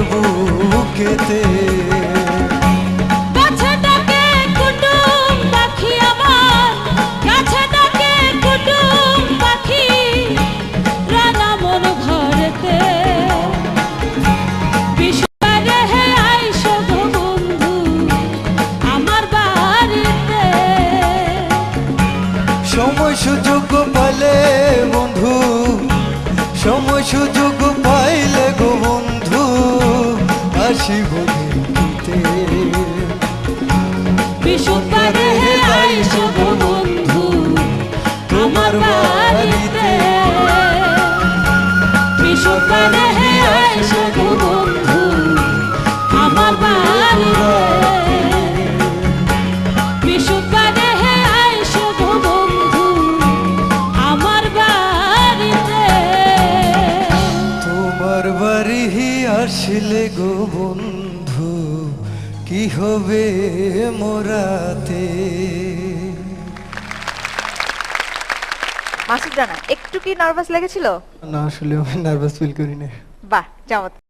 আমার বুকেতে সময় সুযোগ পাইলে বন্ধু সময় সুযোগ আসিব দেখিতে বাড়ি আসলে গো বন্ধু কি হবে মোরাতে? মাসুদ জানা একটু কি নার্ভাস লেগেছিল? না আসলে আমি নার্ভাস ফিল করি না বাহ চমৎকার।